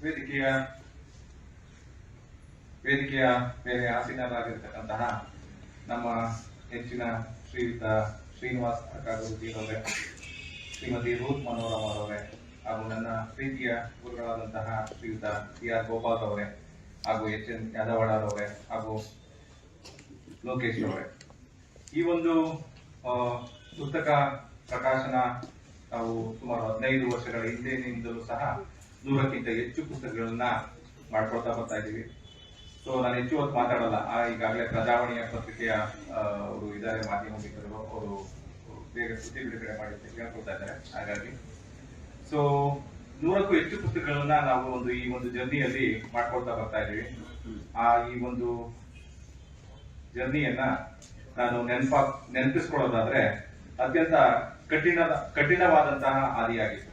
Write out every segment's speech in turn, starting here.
ವೇದಿಕೆಯ ವೇದಿಕೆಯ ಮೇಲೆ ಆಸೀನರಾಗಿರ್ತಕ್ಕಂತಹ ನಮ್ಮ ಹೆಚ್ಚಿನ ಶ್ರೀಯುತ ಶ್ರೀನಿವಾಸ್ ಅಕ್ಕಾಗುರುಜಿಯವರೇ ಶ್ರೀಮತಿ ರೂತ್ ಮನೋರಮ್ ಅವರವರೇ ಹಾಗೂ ನನ್ನ ಪ್ರೀತಿಯ ಗುರುಗಳಾದಂತಹ ಶ್ರೀಯುತ ಸಿ ಆರ್ ಗೋಪಾಲ್ ಅವರೇ, ಹಾಗೂ ಎಚ್ ಎನ್ ಯಾದವಾಡರವರೇ ಹಾಗೂ ಲೋಕೇಶ್ ಅವರೇ. ಈ ಒಂದು ಪುಸ್ತಕ ಪ್ರಕಾಶನ ನಾವು ಸುಮಾರು ಹದಿನೈದು ವರ್ಷಗಳ ಹಿಂದಿನಿಂದಲೂ ಸಹ ನೂರಕ್ಕಿಂತ ಹೆಚ್ಚು ಪುಸ್ತಕಗಳನ್ನ ಮಾಡ್ಕೊಳ್ತಾ ಬರ್ತಾ ಇದ್ದೀವಿ. ಸೊ ನಾನು ಹೆಚ್ಚು ಹೊತ್ತು ಮಾತಾಡಲ್ಲ. ಆ, ಈಗಾಗಲೇ ಪ್ರಜಾವಾಣಿಯ ಪತ್ರಿಕೆಯ ಅವರು ಇದಾರೆ ಮಾಧ್ಯಮ ಮಿತ್ರರು ಅವರು ಬೇಗ ಸುದ್ದಿ ಬಿಡುಗಡೆ ಮಾಡಿ ಹೇಳ್ಕೊಳ್ತಾ ಇದ್ದಾರೆ. ಹಾಗಾಗಿ. ಸೊ ನೂರಕ್ಕೂ ಹೆಚ್ಚು ಪುಸ್ತಕಗಳನ್ನ ನಾವು ಒಂದು, ಈ ಒಂದು ಜರ್ನಿಯಲ್ಲಿ ಮಾಡ್ಕೊಳ್ತಾ ಬರ್ತಾ ಇದ್ದೀವಿ. ಆ, ಈ ಒಂದು ಜರ್ನಿಯನ್ನ ನಾನು ನೆನಪ, ನೆನಪಿಸ್ಕೊಳ್ಳೋದಾದ್ರೆ ಅತ್ಯಂತ ಕಠಿಣ ಕಠಿಣವಾದಂತಹ ಹಾದಿಯಾಗಿತ್ತು.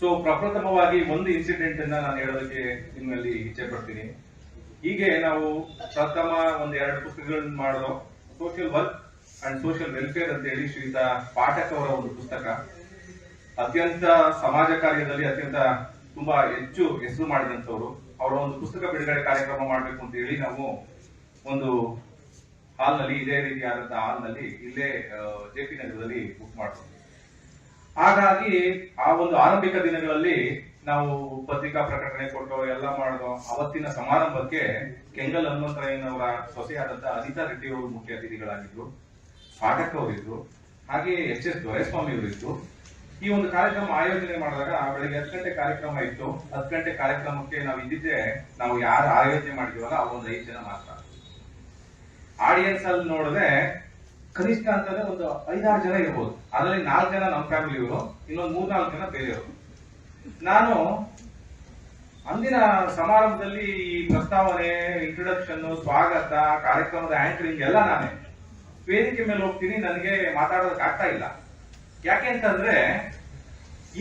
ಸೊ ಪ್ರಪ್ರಥಮವಾಗಿ ಒಂದು ಇನ್ಸಿಡೆಂಟ್ ಅನ್ನ ನಾನು ಹೇಳೋದಕ್ಕೆ ನಿಮ್ಮಲ್ಲಿ ಇಚ್ಛೆ ಪಡ್ತೀನಿ. ಹೀಗೆ ನಾವು ಪ್ರಥಮ ಒಂದ್ ಎರಡು ಪುಸ್ತಕಗಳನ್ನ ಮಾಡೋ social work and social welfare ಅಂತ ಹೇಳಿ ಶ್ರೀಯುತ ಪಾಠಕ್ ಅವರ ಒಂದು ಪುಸ್ತಕ. ಅತ್ಯಂತ ಸಮಾಜ ಕಾರ್ಯದಲ್ಲಿ ಅತ್ಯಂತ ತುಂಬಾ ಹೆಚ್ಚು ಹೆಸರು ಮಾಡಿದಂತವರು ಅವರ ಒಂದು ಪುಸ್ತಕ ಬಿಡುಗಡೆ ಕಾರ್ಯಕ್ರಮ ಮಾಡಬೇಕು ಅಂತ ಹೇಳಿ ನಾವು ಒಂದು ಹಾಲ್ನಲ್ಲಿ ಇದೇ ರೀತಿಯಾದಂತಹ ಹಾಲ್ನಲ್ಲಿ ಇಲ್ಲೇ ಜೆ ಪಿ ನಗರದಲ್ಲಿ ಬುಕ್ ಮಾಡ್ತೀವಿ. ಹಾಗಾಗಿ ಆ ಒಂದು ಆರಂಭಿಕ ದಿನಗಳಲ್ಲಿ ನಾವು ಪತ್ರಿಕಾ ಪ್ರಕಟಣೆ ಕೊಟ್ಟು ಎಲ್ಲ ಮಾಡೋದು, ಅವತ್ತಿನ ಸಮಾರಂಭಕ್ಕೆ ಕೆಂಗಲ್ ಹನುಮಂತರಾಯನವರ ಸೊಸೆಯಾದಂತಹ ಅನಿತಾ ರೆಡ್ಡಿ ಅವರು ಮುಖ್ಯ ಅತಿಥಿಗಳಾಗಿದ್ರು ಪಾಠಕ್ ಅವರಿದ್ರು ಹಾಗೆ ಎಚ್ ಎಸ್ ದೊರೆಸ್ವಾಮಿ ಅವರಿದ್ರು. ಈ ಒಂದು ಕಾರ್ಯಕ್ರಮ ಆಯೋಜನೆ ಮಾಡಿದಾಗ ಬೆಳಿಗ್ಗೆ ಹತ್ತು ಗಂಟೆ ಕಾರ್ಯಕ್ರಮ ಇತ್ತು. ಹತ್ತು ಗಂಟೆ ಕಾರ್ಯಕ್ರಮಕ್ಕೆ ನಾವು ಇದ್ದಿದ್ದೆ ನಾವು ಯಾರು ಆಯೋಜನೆ ಮಾಡಿದೀವಲ್ಲ ಆ ಒಂದು ಐದು ಜನ ಮಾತ್ರ. ಆಡಿಯನ್ಸ್ ಅಲ್ಲಿ ನೋಡಿದ್ರೆ ಕನಿಷ್ಠ ಅಂತಂದ್ರೆ ಒಂದು ಐದಾರು ಜನ ಇರ್ಬೋದು. ಅದರಲ್ಲಿ ನಾಲ್ಕು ಜನ ನಮ್ಮ ಫ್ಯಾಮಿಲಿ ಇವರು ಇನ್ನೊಂದು ಮೂರ್ನಾಲ್ಕು ಜನ ಬೇರೆಯವರು. ನಾನು ಅಂದಿನ ಸಮಾರಂಭದಲ್ಲಿ ಈ ಪ್ರಸ್ತಾವನೆ ಇಂಟ್ರೊಡಕ್ಷನ್ ಸ್ವಾಗತ, ಕಾರ್ಯಕ್ರಮದ ಆಂಕರಿಂಗ್ ಎಲ್ಲ ನಾನೇ. ವೇದಿಕೆ ಮೇಲೆ ಹೋಗ್ತೀನಿ, ನನಗೆ ಮಾತಾಡೋದಕ್ಕೆ ಆಗ್ತಾ ಇಲ್ಲ. ಯಾಕೆ ಅಂತಂದ್ರೆ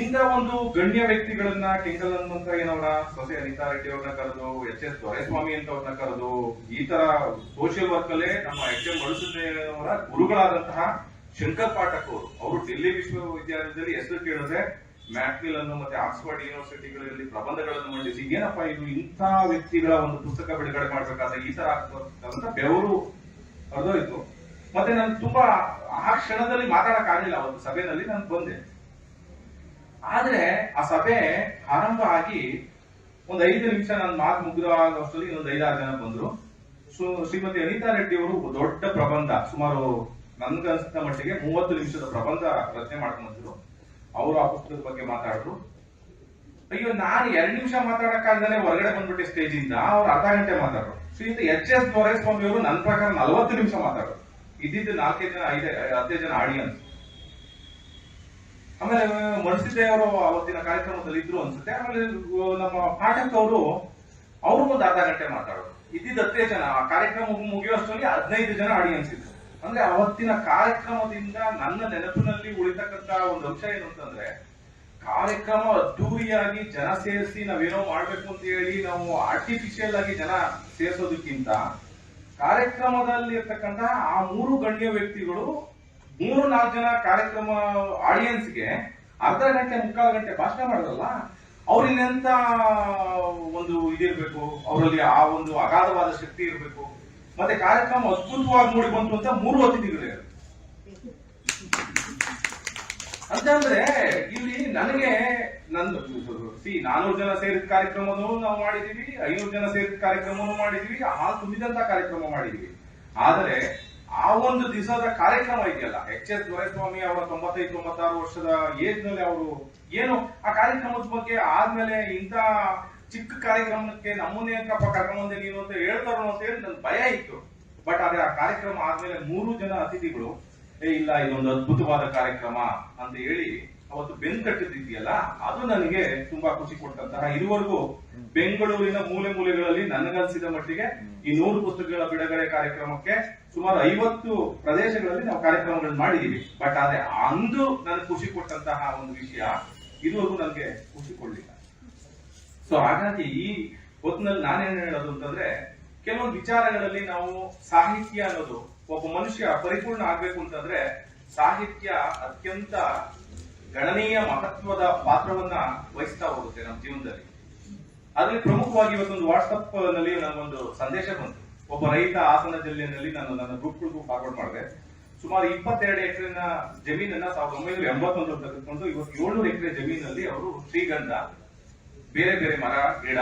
ಇಂಥ ಒಂದು ಗಣ್ಯ ವ್ಯಕ್ತಿಗಳನ್ನ ಕೆಂಗಲ್ ಏನವರ ಸೊಸೆ ಅನಿತಾ ರೆಡ್ಡಿ ಅವ್ರನ್ನ ಕರೆದು, ಎಚ್ ಎಸ್ ದೊರೆಸ್ವಾಮಿ ಅಂತ ಅವ್ರನ್ನ ಕರೆದು, ಈ ತರ ಸೋಷಿಯಲ್ ವರ್ಕ್ ಅಲ್ಲೇ ನಮ್ಮ ಎಚ್ ಎಂ ಮಳುಸುದೇವರ ಗುರುಗಳಾದಂತಹ ಶಂಕರ್ ಪಾಠಕ್ ಅವರು ಅವರು ಡೆಲ್ಲಿ ವಿಶ್ವವಿದ್ಯಾಲಯದಲ್ಲಿ ಹೆಸರು ಕೇಳಿದ್ರೆ ಮ್ಯಾಕ್ಮಿಲ್ ಅನ್ನು ಮತ್ತೆ ಆಕ್ಸ್ಫರ್ಡ್ ಯೂನಿವರ್ಸಿಟಿಗಳಲ್ಲಿ ಪ್ರಬಂಧಗಳನ್ನು ಮಂಡಿಸಿ, ಏನಪ್ಪಾ ಇದು ಇಂಥ ವ್ಯಕ್ತಿಗಳ ಒಂದು ಪುಸ್ತಕ ಬಿಡುಗಡೆ ಮಾಡ್ಬೇಕಾದ್ರೆ ಈ ತರ ಆಗ್ತದಂತ ಬೆವರು ಹರಿದೋಯ್ತು ಮತ್ತೆ ನಾನು ತುಂಬಾ ಆ ಕ್ಷಣದಲ್ಲಿ ಮಾತಾಡಕ್ ಆಗಲಿಲ್ಲ, ಒಂದು ಸಭೆಯಲ್ಲಿ ನಾನು ಬಂದೆ. ಆದ್ರೆ ಆ ಸಭೆ ಆರಂಭ ಆಗಿ ಒಂದ್ ಐದು ನಿಮಿಷ ನನ್ನ ಮಾತು ಮುಗಿದಾಗಷ್ಟರಲ್ಲಿ ಇನ್ನೊಂದು ಐದಾರು ಜನ ಬಂದ್ರು. ಸೊ ಶ್ರೀಮತಿ ಅನಿತಾ ರೆಡ್ಡಿ ಅವರು ದೊಡ್ಡ ಪ್ರಬಂಧ, ಸುಮಾರು ನನ್ಗನ್ಸಿದ ಮಟ್ಟಿಗೆ ಮೂವತ್ತು ನಿಮಿಷದ ಪ್ರಬಂಧ ರಚನೆ ಮಾಡ್ಕೊಂಡ್ರು ಅವರು ಆ ಪುಸ್ತಕದ ಬಗ್ಗೆ ಮಾತಾಡಿದ್ರು ಅಯ್ಯೋ, ನಾನು ಎರಡು ನಿಮಿಷ ಮಾತಾಡಕ್ಕಾಗ್ದೇ ಹೊರಗಡೆ ಬಂದ್ಬಿಟ್ಟೆ ಸ್ಟೇಜ್ ಇಂದ ಅವ್ರು ಅರ್ಧ ಗಂಟೆ ಮಾತಾಡ್ರು. ಶ್ರೀಯುತ ಎಚ್ ಎಸ್ ದೊರೆಸ್ವಾಮಿ ಅವರು ನನ್ನ ಪ್ರಕಾರ ನಲವತ್ತು ನಿಮಿಷ ಮಾತಾಡ್ರು. ಇದ್ದಿದ್ದು ನಾಲ್ಕೈದು ಜನ, ಐದು, ಹದಿನೈದು ಜನ ಆಡಿಯನ್ಸ್. ಆಮೇಲೆ ಮನಸಿದ್ದೇವರು ಅವತ್ತಿನ ಕಾರ್ಯಕ್ರಮದಲ್ಲಿ ಇದ್ರು ಅನ್ಸುತ್ತೆ. ಆಮೇಲೆ ನಮ್ಮ ಪಾಠಕ್ ಅವರು ಅವರು ಒಂದು ಅರ್ಧ ಗಂಟೆ ಮಾತಾಡೋರು ಇದ್ದಿದ್ದ ಹತ್ತೇ ಜನ, ಆ ಕಾರ್ಯಕ್ರಮ ಮುಗಿಯುವಷ್ಟರಲ್ಲಿ ಹದಿನೈದು ಜನ ಆಡಿಯನ್ಸ್ ಇದ್ರು ಅಂದ್ರೆ ಅವತ್ತಿನ ಕಾರ್ಯಕ್ರಮದಿಂದ ನನ್ನ ನೆನಪಿನಲ್ಲಿ ಉಳಿತಕ್ಕಂತ ಒಂದು ಅಂಶ ಏನು ಅಂತಂದ್ರೆ, ಕಾರ್ಯಕ್ರಮ ಅದ್ದೂರಿಯಾಗಿ ಜನ ಸೇರಿಸಿ ನಾವೇನೋ ಮಾಡ್ಬೇಕು ಅಂತ ಹೇಳಿ ನಾವು ಆರ್ಟಿಫಿಷಿಯಲ್ ಆಗಿ ಜನ ಸೇರಿಸೋದಕ್ಕಿಂತ ಕಾರ್ಯಕ್ರಮದಲ್ಲಿ ಇರ್ತಕ್ಕಂತಹ ಆ ಮೂರು ಗಣ್ಯ ವ್ಯಕ್ತಿಗಳು ಮೂರು ನಾಲ್ಕು ಜನ ಕಾರ್ಯಕ್ರಮ ಆಡಿಯನ್ಸ್ಗೆ ಅರ್ಧ ಗಂಟೆ, ಮುಕ್ಕಾಲು ಗಂಟೆ ಭಾಷಣ ಮಾಡಿದ್ರಲ್ಲ ಅವ್ರಲ್ಲಿ ಎಂತ ಒಂದು ಇದಿರ್ಬೇಕು? ಅವರಲ್ಲಿ ಆ ಒಂದು ಅಗಾಧವಾದ ಶಕ್ತಿ ಇರಬೇಕು? ಮತ್ತೆ ಕಾರ್ಯಕ್ರಮ ಅದ್ಭುತವಾಗಿ ಮೂಡಿ ಬಂತು ಅಂತ ಮೂರು ಅತಿಥಿಗಳು ಅಂತಂದ್ರೆ ಇಲ್ಲಿ ನನಗೆ ನಂದು ಸಿ, ನಾನೂರು ಜನ ಸೇರಿದ ಕಾರ್ಯಕ್ರಮನೂ ನಾವು ಮಾಡಿದೀವಿ, ಐನೂರು ಜನ ಸೇರಿದ ಕಾರ್ಯಕ್ರಮನೂ ಮಾಡಿದೀವಿ ಹಾಲು ತುಂಬಿದಂತ ಕಾರ್ಯಕ್ರಮ ಮಾಡಿದೀವಿ. ಆದರೆ ಆ ಒಂದು ದಿವಸದ ಕಾರ್ಯಕ್ರಮ ಇದೆಯಲ್ಲ? ಎಚ್ ಎಸ್ ದೊರೆಸ್ವಾಮಿ ಅವರ ತೊಂಬತ್ತೈದು, ತೊಂಬತ್ತಾರು ವರ್ಷದ ಏಜ್ನಲ್ಲಿ ಅವರು ಏನು ಆ ಕಾರ್ಯಕ್ರಮದ ಬಗ್ಗೆ ಆದ್ಮೇಲೆ ಇಂತ ಚಿಕ್ಕ ಕಾರ್ಯಕ್ರಮಕ್ಕೆ ನಮ್ಮನ್ನೇ ಕರ್ಕೊಂಬಂದೆ ನೀನು ಅಂತ ಹೇಳ್ತಾರೋ ಅಂತ ಹೇಳಿ ನನ್ ಭಯ ಇತ್ತು. ಬಟ್ ಆದ್ರೆ ಆ ಕಾರ್ಯಕ್ರಮ ಆದ್ಮೇಲೆ ಮೂರು ಜನ ಅತಿಥಿಗಳು, ಏ, ಇಲ್ಲ, ಇದೊಂದು ಅದ್ಭುತವಾದ ಕಾರ್ಯಕ್ರಮ ಅಂತ ಹೇಳಿ ಅವತ್ತು ಬೆನ್ ಕಟ್ಟಿದ್ದಿದೆಯಲ್ಲ ಅದು ನನಗೆ ತುಂಬಾ ಖುಷಿ ಕೊಟ್ಟಂತಹ ಇದುವರೆಗೂ ಬೆಂಗಳೂರಿನ ಮೂಲೆ ಮೂಲೆಗಳಲ್ಲಿ ನನಗನ್ಸಿದ ಮಟ್ಟಿಗೆ ಈ ನೂರು ಪುಸ್ತಕಗಳ ಬಿಡುಗಡೆ ಕಾರ್ಯಕ್ರಮಕ್ಕೆ ಸುಮಾರು ಐವತ್ತು ಪ್ರದೇಶಗಳಲ್ಲಿ ನಾವು ಕಾರ್ಯಕ್ರಮಗಳನ್ನು ಮಾಡಿದೀವಿ. ಬಟ್ ಆದ್ರೆ ಅಂದು ನನಗೆ ಖುಷಿ ಕೊಟ್ಟಂತಹ ಒಂದು ವಿಷಯ ಇದುವರೆಗೂ ನನಗೆ ಖುಷಿ ಕೊಡ್ಲಿಲ್ಲ. ಸೊ ಹಾಗಾಗಿ ಈ ಹೊತ್ತಿನಲ್ಲಿ ನಾನೇನ್ ಹೇಳೋದು ಅಂತಂದ್ರೆ ಕೆಲವೊಂದು ವಿಚಾರಗಳಲ್ಲಿ ನಾವು ಸಾಹಿತ್ಯ ಅನ್ನೋದು ಒಬ್ಬ ಮನುಷ್ಯ ಪರಿಪೂರ್ಣ ಆಗ್ಬೇಕು ಅಂತಂದ್ರೆ ಸಾಹಿತ್ಯ ಅತ್ಯಂತ ಗಣನೀಯ ಮಹತ್ವದ ಪಾತ್ರವನ್ನ ವಹಿಸ್ತಾ ಹೋಗುತ್ತೆ ನಮ್ಮ ಜೀವನದಲ್ಲಿ. ಅದ್ರಲ್ಲಿ ಪ್ರಮುಖವಾಗಿ ಇವತ್ತೊಂದು ವಾಟ್ಸಪ್ನಲ್ಲಿ ನನಗೊಂದು ಸಂದೇಶ ಬಂತು. ಒಬ್ಬ ರೈತ ಹಾಸನ ಜಿಲ್ಲೆಯಲ್ಲಿ ನಾನು ನನ್ನ ಗ್ರೂಪ್ಗಳಿಗೂ ಫಾರ್ವರ್ಡ್ ಮಾಡಿದೆ. ಸುಮಾರು ಇಪ್ಪತ್ತೆರಡು ಎಕರೆನ ಜಮೀನನ್ನ ಸಾವಿರದ ಒಂಬೈನೂರ ಎಂಬತ್ತೊಂದು ತೆಗೆದುಕೊಂಡು ಇವತ್ತು ಏಳ್ನೂರು ಎಕರೆ ಜಮೀನಲ್ಲಿ ಅವರು ಶ್ರೀಗಂಧ, ಬೇರೆ ಬೇರೆ ಮರ, ಗಿಡ,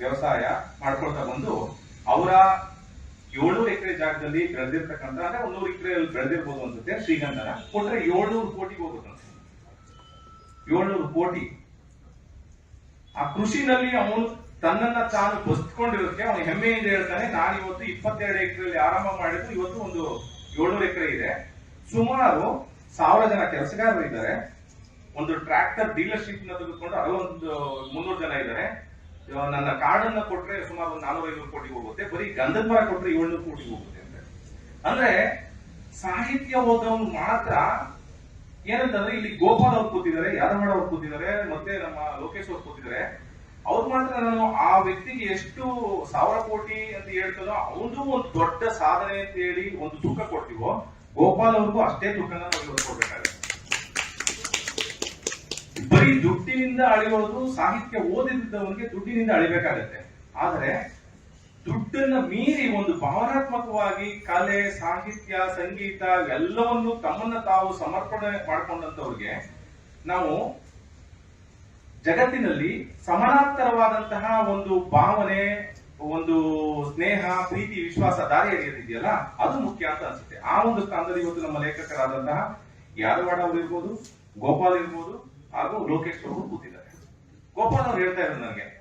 ವ್ಯವಸಾಯ ಮಾಡ್ಕೊಳ್ತಾ ಬಂದು ಅವರ ಏಳ್ನೂರು ಎಕರೆ ಜಾಗದಲ್ಲಿ ಬೆಳೆದಿರ್ತಕ್ಕಂಥ, ಅಂದ್ರೆ ಒಂದೂರು ಎಕರೆ ಬೆಳೆದಿರ್ಬೋದು ಅನ್ಸುತ್ತೆ ಶ್ರೀಗಂಧನ. ಕೊಟ್ರೆ ಏಳ್ನೂರು ಕೋಟಿಗೆ ಹೋಗುತ್ತೆ. ಏಳ್ನೂರು ಕೋಟಿ. ಆ ಕೃಷಿನಲ್ಲಿ ಅವನು ತನ್ನನ್ನ ತಾನು ಬಸ್ಕೊಂಡಿರೋದಕ್ಕೆ ಅವನು ಹೆಮ್ಮೆಯಿಂದ ಹೇಳ್ತಾನೆ ನಾನು ಇವತ್ತು ಇಪ್ಪತ್ತೆರಡು ಎಕರೆಯಲ್ಲಿ ಆರಂಭ ಮಾಡಿದ್ದು ಇವತ್ತು ಒಂದು ಏಳ್ನೂರು ಎಕರೆ ಇದೆ. ಸುಮಾರು ಸಾವಿರ ಜನ ಕೆಲಸಗಾರರು ಇದ್ದಾರೆ. ಒಂದು ಟ್ರ್ಯಾಕ್ಟರ್ ಡೀಲರ್ಶಿಪ್ನ ತೆಗೆದುಕೊಂಡು ಅರವೊಂದು ಮುನ್ನೂರು ಜನ ಇದ್ದಾರೆ. ನನ್ನ ಕಾರ್ಡನ್ನ ಕೊಟ್ರೆ ಸುಮಾರು ಒಂದು ನಾನೂರ ಐನೂರು ಕೋಟಿ ಹೋಗುತ್ತೆ. ಬರೀ ಗಂಧದ ಮರ ಕೊಟ್ರೆ ಏಳ್ನೂರು ಕೋಟಿ ಹೋಗುತ್ತೆ ಅಂತ. ಅಂದ್ರೆ ಸಾಹಿತ್ಯ ಓದವನು ಮಾತ್ರ ಏನಂತಂದ್ರೆ ಇಲ್ಲಿ ಗೋಪಾಲ್ ಅವ್ರು ಕೂತಿದ್ದಾರೆ ಯಾದವಾಡ ಅವ್ರು ಕೂತಿದ್ದಾರೆ, ಮತ್ತೆ ನಮ್ಮ ಲೋಕೇಶ್ ಅವ್ರು ಕೂತಿದ್ದಾರೆ. ಅವ್ರು ಮಾತ್ರ ನಾನು ಆ ವ್ಯಕ್ತಿಗೆ ಎಷ್ಟು ಸಾವಿರ ಕೋಟಿ ಅಂತ ಹೇಳ್ತಾರೋ ಅವನು ಒಂದು ದೊಡ್ಡ ಸಾಧನೆ ಅಂತ ಹೇಳಿ ಒಂದು ದುಃಖ ಕೊಡ್ತೀವೋ, ಗೋಪಾಲ್ ಅವ್ರಿಗೂ ಅಷ್ಟೇ ದುಃಖನ ನಾವು ಕೊಡ್ಬೇಕಾಗುತ್ತೆ. ಬರೀ ದುಡ್ಡಿನಿಂದ ಅಳಿಯೋದು, ಸಾಹಿತ್ಯ ಓದಿದ್ದವನಿಗೆ ದುಡ್ಡಿನಿಂದ ಅಳಿಬೇಕಾಗತ್ತೆ. ಆದರೆ ದುಡ್ಡನ್ನ ಮೀರಿ ಒಂದು ಭಾವನಾತ್ಮಕವಾಗಿ ಕಲೆ, ಸಾಹಿತ್ಯ, ಸಂಗೀತ ಎಲ್ಲವನ್ನು ತಮ್ಮನ್ನ ತಾವು ಸಮರ್ಪಣೆ ಮಾಡಿಕೊಂಡಂತವ್ರಿಗೆ ನಾವು ಜಗತ್ತಿನಲ್ಲಿ ಸಮಾನಾಂತರವಾದಂತಹ ಒಂದು ಭಾವನೆ, ಒಂದು ಸ್ನೇಹ, ಪ್ರೀತಿ, ವಿಶ್ವಾಸ, ದಾರಿ ಹರಿಯದಿದೆಯಲ್ಲ ಅದು ಮುಖ್ಯ ಅಂತ ಅನ್ಸುತ್ತೆ. ಆ ಒಂದು ಸ್ಥಾನದಲ್ಲಿ ಇವತ್ತು ನಮ್ಮ ಲೇಖಕರಾದಂತಹ ಯಾದವಾಡ ಅವರು ಇರ್ಬೋದು, ಗೋಪಾಲ್ ಇರ್ಬೋದು ಹಾಗೂ ಲೋಕೇಶ್ ಅವರು ಕೂತಿದ್ದಾರೆ. ಗೋಪಾಲ್ ಅವ್ರು ಹೇಳ್ತಾ ಇದ್ರು ನನಗೆ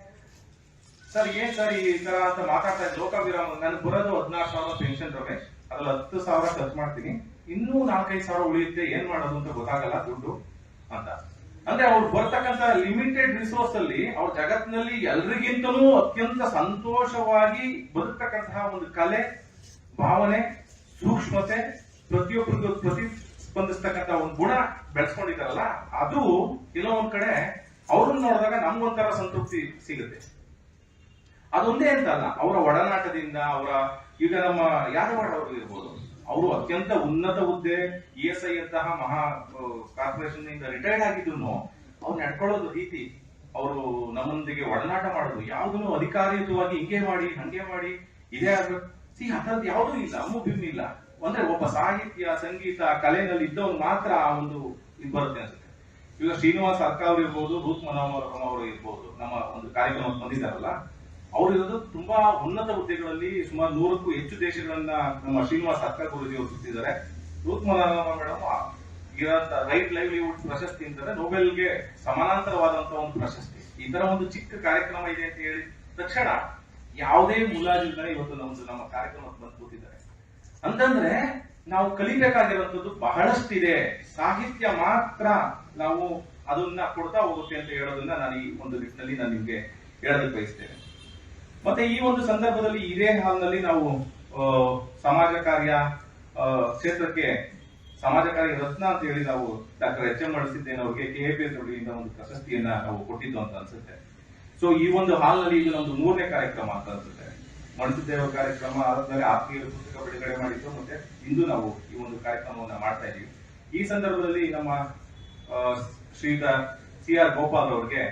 ಸರ್, ಏನ್ ಸರ್ ಈ ತರ ಅಂತ ಮಾತಾಡ್ತಾ ಲೋಕ ವಿರಾಮ ನನ್ಗೆ ಬರೋದು ಹದಿನಾರು ಸಾವಿರ ಪೆನ್ಷನ್ ರಮೇಶ್ ಅದ್ರಲ್ಲಿ ಹತ್ತು ಸಾವಿರ ಖರ್ಚು ಮಾಡ್ತೀನಿ. ಇನ್ನೂ ನಾಲ್ಕೈದು ಸಾವಿರ ಉಳಿಯುತ್ತೆ, ಏನ್ ಮಾಡೋದು ಅಂತ ಗೊತ್ತಾಗಲ್ಲ ದುಡ್ಡು ಅಂತ. ಅಂದ್ರೆ ಅವ್ರು ಬರ್ತಕ್ಕಂತ ಲಿಮಿಟೆಡ್ ರಿಸೋರ್ಸ್ ಅಲ್ಲಿ ಅವ್ರ ಜಗತ್ತಿನಲ್ಲಿ ಎಲ್ರಿಗಿಂತಲೂ ಅತ್ಯಂತ ಸಂತೋಷವಾಗಿ ಬದುಕ್ತಕ್ಕಂತಹ ಒಂದು ಕಲೆ, ಭಾವನೆ, ಸೂಕ್ಷ್ಮತೆ, ಪ್ರತಿಯೊಬ್ಬರಿಗೂ ಪ್ರತಿಸ್ಪಂದಿಸ್ತಕ್ಕಂತ ಒಂದು ಗುಣ ಬೆಳೆಸ್ಕೊಂಡಿದ್ದಾರಲ್ಲ, ಅದು ಕೆಲವೊಂದ್ ಕಡೆ ಅವ್ರನ್ನ ನೋಡಿದಾಗ ನಮ್ಗೊಂಥರ ಸಂತೃಪ್ತಿ ಸಿಗುತ್ತೆ. ಅದೊಂದೇ ಅಂತ ಅಲ್ಲ. ಅವರ ಒಡನಾಟದಿಂದ ಅವರ ಈಗ ನಮ್ಮ ಯಾದವಾಡ ಅವರು ಇರ್ಬೋದು. ಅವರು ಅತ್ಯಂತ ಉನ್ನತ ಹುದ್ದೆ ಇ ಎಸ್ ಐ ಅಂತಹ ಮಹಾ ಕಾರ್ಪೊರೇಷನ್ ಇಂದ ರಿಟೈರ್ಡ್ ಆಗಿದ್ರು ಅವ್ರು ನಡ್ಕೊಳ್ಳೋದು ರೀತಿ. ಅವರು ನಮ್ಮೊಂದಿಗೆ ಒಡನಾಟ ಮಾಡೋದು. ಯಾವುದನ್ನು ಅಧಿಕಾರಿಯುತವಾಗಿ ಹಿಂಗೆ ಮಾಡಿ, ಹಂಗೆ ಮಾಡಿ, ಇದೇ ಆಗ್ಬೇಕು ಸಿ, ಅದ್ರದ್ದು ಯಾವುದೂ ಇಲ್ಲ, ಅಮ್ಮು ಇಲ್ಲ. ಅಂದ್ರೆ ಒಬ್ಬ ಸಾಹಿತ್ಯ, ಸಂಗೀತ, ಕಲೆನಲ್ಲಿ ಇದ್ದವನು ಮಾತ್ರ ಆ ಒಂದು ಇದು ಬರುತ್ತೆ ಅನ್ಸುತ್ತೆ. ಈಗ ಶ್ರೀನಿವಾಸ್ ಅರ್ಕ ಅವರು ಇರ್ಬೋದು, ಭೂತ್ ಮನೋಹರ್ ಅವರು ಇರ್ಬೋದು, ನಮ್ಮ ಒಂದು ಕಾರ್ಯಕ್ರಮ ಬಂದಿದ್ದಾರಲ್ಲ. ಅವ್ರು ಇರೋದು ತುಂಬಾ ಉನ್ನತ ಹುದ್ದೆಗಳಲ್ಲಿ ಸುಮಾರು ನೂರಕ್ಕೂ ಹೆಚ್ಚು ದೇಶಗಳನ್ನ ನಮ್ಮ ಶ್ರೀನಿವಾಸ್ ಸರ್ಕಾರ ಗುರುಜಿ ಅವರು ಸುತ್ತಿದ್ದಾರೆ ರೂತ್ ಮನೋಹರಂ ಮೇಡಮ್ ಇರೋಂತ ರೈಟ್ ಲೈವ್ಲಿಹುಡ್ ಪ್ರಶಸ್ತಿ ಅಂತಂದ್ರೆ ನೊಬೆಲ್ಗೆ ಸಮಾನಾಂತರವಾದಂತ ಒಂದು ಪ್ರಶಸ್ತಿ. ಈ ತರ ಒಂದು ಚಿಕ್ಕ ಕಾರ್ಯಕ್ರಮ ಇದೆ ಅಂತ ಹೇಳಿ ತಕ್ಷಣ ಯಾವುದೇ ಮುಲಾಜಿಲ್ಲದೆ ಇವತ್ತು ನಮ್ದು ನಮ್ಮ ಕಾರ್ಯಕ್ರಮಕ್ಕೆ ಬಂದು ಕೂತಿದ್ದಾರೆ. ಅಂತಂದ್ರೆ ನಾವು ಕಲಿಬೇಕಾಗಿರುವಂತದ್ದು ಬಹಳಷ್ಟಿದೆ. ಸಾಹಿತ್ಯ ಮಾತ್ರ ನಾವು ಅದನ್ನ ಕೊಡ್ತಾ ಹೋಗುತ್ತೆ ಅಂತ ಹೇಳೋದನ್ನ ನಾನು ಈ ಒಂದು ನಿಟ್ಟಿನಲ್ಲಿ ನಾನು ನಿಮ್ಗೆ ಹೇಳಲು ಬಯಸ್ತೇನೆ. ಮತ್ತೆ ಈ ಒಂದು ಸಂದರ್ಭದಲ್ಲಿ ಇದೇ ಹಾಲ್ನಲ್ಲಿ ನಾವು ಸಮಾಜ ಕಾರ್ಯ ಕ್ಷೇತ್ರಕ್ಕೆ ಸಮಾಜ ಕಾರ್ಯ ರತ್ನ ಅಂತ ಹೇಳಿ ನಾವು ಡಾಕ್ಟರ್ ಎಚ್ ಎಂ ಅಳಿಸಿದ್ದೇನೆ ಅವರಿಗೆ ಕೆ ಪಿ ತೊಡಿಯಿಂದ ಒಂದು ಪ್ರಶಸ್ತಿಯನ್ನ ನಾವು ಕೊಟ್ಟಿದ್ದು ಅಂತ ಅನ್ಸುತ್ತೆ. ಸೊ ಈ ಒಂದು ಹಾಲ್ನಲ್ಲಿ ಇದು ನಮ್ದು ಮೂರನೇ ಕಾರ್ಯಕ್ರಮ ಅಂತ ಅನ್ಸುತ್ತೆ. ಮಣಿಸಿದ್ದೇವ ಕಾರ್ಯಕ್ರಮ ಆದ್ಮೇಲೆ ಆತ್ಮೀಯ ಪುಸ್ತಕ ಬಿಡುಗಡೆ ಮಾಡಿದ್ದು ಮತ್ತೆ ಇಂದು ನಾವು ಈ ಒಂದು ಕಾರ್ಯಕ್ರಮವನ್ನ ಮಾಡ್ತಾ ಇದೀವಿ. ಈ ಸಂದರ್ಭದಲ್ಲಿ ನಮ್ಮ ಶ್ರೀಯುತ ಸಿ ಆರ್ ಗೋಪಾಲ್ ಅವರಿಗೆ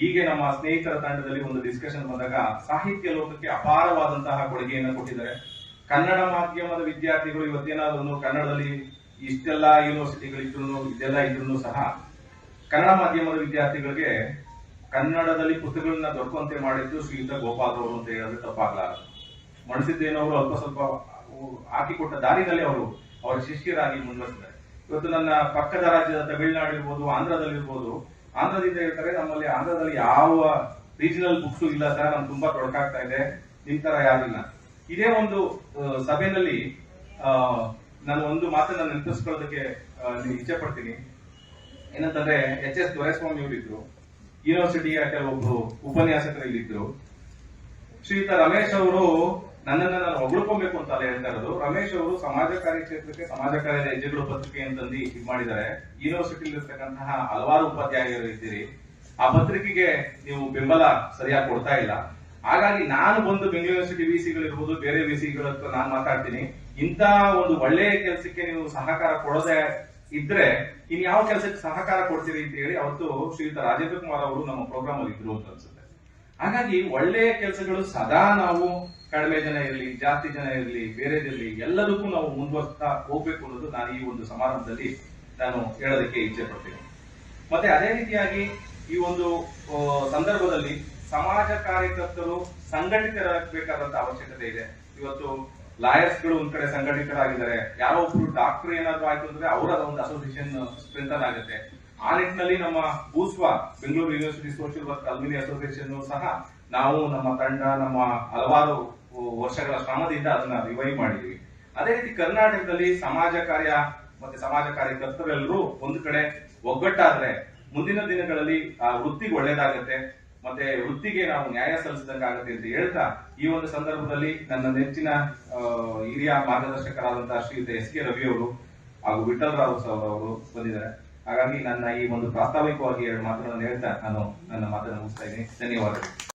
ಹೀಗೆ ನಮ್ಮ ಸ್ನೇಹಿತರ ತಂಡದಲ್ಲಿ ಒಂದು ಡಿಸ್ಕಷನ್ ಬಂದಾಗ ಸಾಹಿತ್ಯ ಲೋಕಕ್ಕೆ ಅಪಾರವಾದಂತಹ ಕೊಡುಗೆಯನ್ನು ಕೊಟ್ಟಿದ್ದಾರೆ. ಕನ್ನಡ ಮಾಧ್ಯಮದ ವಿದ್ಯಾರ್ಥಿಗಳು ಇವತ್ತೇನಾದ್ರೂ ಕನ್ನಡದಲ್ಲಿ ಇಷ್ಟೆಲ್ಲ ಯೂನಿವರ್ಸಿಟಿಗಳಿದ್ರು ಇದೆಲ್ಲ ಇದ್ರು ಸಹ ಕನ್ನಡ ಮಾಧ್ಯಮದ ವಿದ್ಯಾರ್ಥಿಗಳಿಗೆ ಕನ್ನಡದಲ್ಲಿ ಪುಸ್ತಕಗಳನ್ನ ದೊರಕುವಂತೆ ಮಾಡಿದ್ದು ಶ್ರೀಯುತ ಗೋಪಾಲ್ ಅವರು ಅಂತ ಹೇಳಿದ್ರೆ ತಪ್ಪಾಗಲಾರದು. ಮಣಿಸಿದ್ದೇನವರು ಅಲ್ಪ ಸ್ವಲ್ಪ ಹಾಕಿಕೊಟ್ಟ ದಾರಿನಲ್ಲಿ ಅವರು ಅವರ ಶಿಷ್ಯರಾಗಿ ಮುಂದುವರಿಸಿದ್ದಾರೆ. ಇವತ್ತು ನನ್ನ ಪಕ್ಕದ ರಾಜ್ಯದ ತಮಿಳುನಾಡು ಇರ್ಬೋದು, ಆಂಧ್ರದಲ್ಲಿರ್ಬೋದು ಆಂಧ್ರದಿಂದ ಹೇಳ್ತಾರೆ, ನಮ್ಮಲ್ಲಿ ಆಂಧ್ರದಲ್ಲಿ ಯಾವ ರೀಜನಲ್ ಬುಕ್ಸ್ ಇಲ್ಲ ಸರ್ ನಮ್ಗೆ ತುಂಬಾ ತೊಡಕಾಗ್ತಾ ಇದೆ. ನಿಮ್ ತರ ಯಾರಿಲ್ಲ ಇದೇ ಒಂದು ಸಭೆಯಲ್ಲಿ ನಾನು ಒಂದು ಮಾತನ್ನ ನೆನಪಿಸ್ಕೊಳ್ಳೋದಕ್ಕೆ ಇಚ್ಛೆ ಪಡ್ತೀನಿ. ಏನಂತಂದ್ರೆ, ಎಚ್ ಎಸ್ ದೊರೆಸ್ವಾಮಿ ಅವರಿದ್ರು ಯೂನಿವರ್ಸಿಟಿಯ ಕೆಲವೊಬ್ರು ಉಪನ್ಯಾಸಕರು ಇಲ್ಲಿದ್ರು ಶ್ರೀಯುತ ರಮೇಶ್ ಅವರು ನನ್ನನ್ನ ನಾನು ಹೊಗಳ್ಕೊಬೇಕು ಅಂತ ಹೇಳ್ತಾ ಇರೋದು. ರಮೇಶ್ ಅವರು ಸಮಾಜ ಕಾರ್ಯ ಕ್ಷೇತ್ರಕ್ಕೆ ಸಮಾಜ ಕಾರ್ಯದ ಹೆಜ್ಜೆಗಳು ಪತ್ರಿಕೆ ಅಂತಂದು ಇದು ಮಾಡಿದ್ದಾರೆ. ಯೂನಿವರ್ಸಿಟಿ ಇರ್ತಕ್ಕಂತಹ ಹಲವಾರು ಉಪಾಧ್ಯಾಯರು ಇದ್ದೀರಿ. ಆ ಪತ್ರಿಕೆಗೆ ನೀವು ಬೆಂಬಲ ಸರಿಯಾಗಿ ಕೊಡ್ತಾ ಇಲ್ಲ. ಹಾಗಾಗಿ ನಾನು ಬಂದು ಬೆಂಗಳೂರು ಯೂನಿವರ್ಸಿಟಿ ವಿ ಸಿಗಳಿರ್ಬೋದು ಬೇರೆ ವಿ ಸಿಗಳ ಹತ್ರ ನಾನು ಮಾತಾಡ್ತೀನಿ. ಇಂತ ಒಂದು ಒಳ್ಳೆಯ ಕೆಲಸಕ್ಕೆ ನೀವು ಸಹಕಾರ ಕೊಡದೆ ಇದ್ರೆ ಇನ್ ಯಾವ ಕೆಲಸಕ್ಕೆ ಸಹಕಾರ ಕೊಡ್ತೀರಿ ಅಂತ ಹೇಳಿ ಅವತ್ತು ಶ್ರೀಯುತ ರಾಜೇಂದ್ರ ಕುಮಾರ್ ಅವರು ನಮ್ಮ ಪ್ರೋಗ್ರಾಮ್ ಅಲ್ಲಿ ಇದ್ರು ಅಂತ ಅನ್ಸುತ್ತೆ. ಹಾಗಾಗಿ ಒಳ್ಳೆಯ ಕೆಲಸಗಳು ಸದಾ ನಾವು ಕಡಿಮೆ ಜನ ಇರಲಿ, ಜಾಸ್ತಿ ಜನ ಇರಲಿ, ಬೇರೆ ಬೇರೆದಿರಲಿ ಎಲ್ಲದಕ್ಕೂ ನಾವು ಮುಂದುವರ್ತಾ ಹೋಗ್ಬೇಕು ಅನ್ನೋದು ನಾನು ಈ ಒಂದು ಸಮಾರಂಭದಲ್ಲಿ ನಾನು ಹೇಳೋದಕ್ಕೆ ಇಚ್ಛೆ ಪಡ್ತೇನೆ. ಮತ್ತೆ ಅದೇ ರೀತಿಯಾಗಿ ಈ ಒಂದು ಸಂದರ್ಭದಲ್ಲಿ ಸಮಾಜ ಕಾರ್ಯಕರ್ತರು ಸಂಘಟಿತರಾಗಬೇಕಾದಂತ ಅವಶ್ಯಕತೆ ಇದೆ. ಇವತ್ತು ಲಾಯರ್ಸ್ಗಳು ಒಂದ್ ಕಡೆ ಸಂಘಟಿತರಾಗಿದ್ದಾರೆ, ಯಾರೋ ಒಬ್ರು ಡಾಕ್ಟರ್ ಏನಾದ್ರು ಆಯ್ತು ಅಂದ್ರೆ ಅವರ ಒಂದು ಅಸೋಸಿಯೇಷನ್ ಸ್ಟ್ರೆಂಥನ್ ಆಗುತ್ತೆ. ಆ ನಿಟ್ಟಿನಲ್ಲಿ ನಮ್ಮ ಭೂಸ್ವ, Bengaluru university social work alumni association ಸಹ ನಾವು ನಮ್ಮ ತಂಡ, ನಮ್ಮ ಹಲವಾರು ವರ್ಷಗಳ ಶ್ರಮದಿಂದ ಅದನ್ನ ರಿವೈವ್ ಮಾಡಿದ್ವಿ. ಅದೇ ರೀತಿ ಕರ್ನಾಟಕದಲ್ಲಿ ಸಮಾಜ ಕಾರ್ಯ ಮತ್ತೆ ಸಮಾಜ ಕಾರ್ಯಕರ್ತರೆಲ್ಲರೂ ಒಂದು ಕಡೆ ಒಗ್ಗಟ್ಟಾದ್ರೆ ಮುಂದಿನ ದಿನಗಳಲ್ಲಿ ಆ ವೃತ್ತಿಗೆ ಒಳ್ಳೇದಾಗತ್ತೆ, ಮತ್ತೆ ವೃತ್ತಿಗೆ ನಾವು ನ್ಯಾಯ ಸಲ್ಲಿಸಿದಂಗಾಗತ್ತೆ ಅಂತ ಹೇಳ್ತಾ ಈ ಒಂದು ಸಂದರ್ಭದಲ್ಲಿ ನನ್ನ ನೆಚ್ಚಿನ ಹಿರಿಯ ಮಾರ್ಗದರ್ಶಕರಾದಂತಹ ಶ್ರೀಯುತ ಎಸ್ ಕೆ ರವಿ ಅವರು ಹಾಗೂ ವಿಠಲ್ ರಾವ್ ಸರ್ ಅವರು ಬಂದಿದ್ದಾರೆ. ಹಾಗಾಗಿ ನನ್ನ ಈ ಒಂದು ಪ್ರಾಸ್ತಾವಿಕವಾಗಿ ಎರಡು ಮಾತುಗಳನ್ನು ಹೇಳ್ತಾ ನಾನು ನನ್ನ ಮಾತನ್ನು ಮುಗಿಸ್ತಾ ಇದ್ದೀನಿ. ಧನ್ಯವಾದಗಳು.